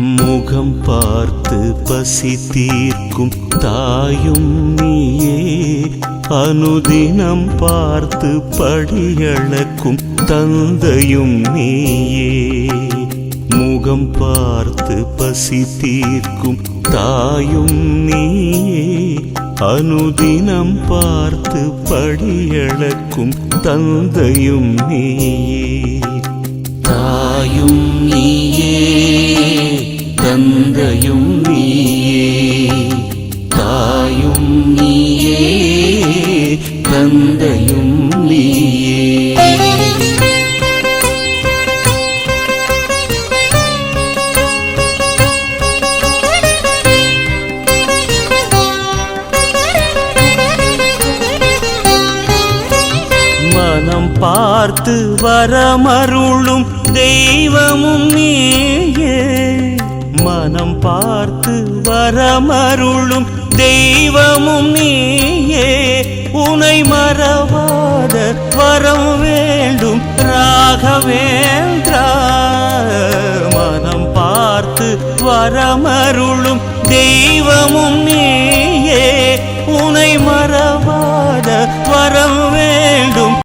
முகம் பார்த்து பசி தீர்க்கும் தாயும் நீயே. அனுதினம் பார்த்து படியளக்கும் தந்தையும் நீயே. முகம் பார்த்து பசி தீர்க்கும் தாயும் நீயே. அனுதினம் பார்த்து படியளக்கும் தந்தையும் நீயே. தாயும் நீயே. தாயும் நீயே தந்தையும் நீயே. மனம் பார்த்து வரமருளும் தெய்வமும் நீயே. மனம் பார்த்து வரமருளும் தெய்வமும் நீயே. உனை மறவாத வரம் வேண்டும். ராகவேந்திரா மனம் பார்த்து வரமருளும் தெய்வமும் நீ.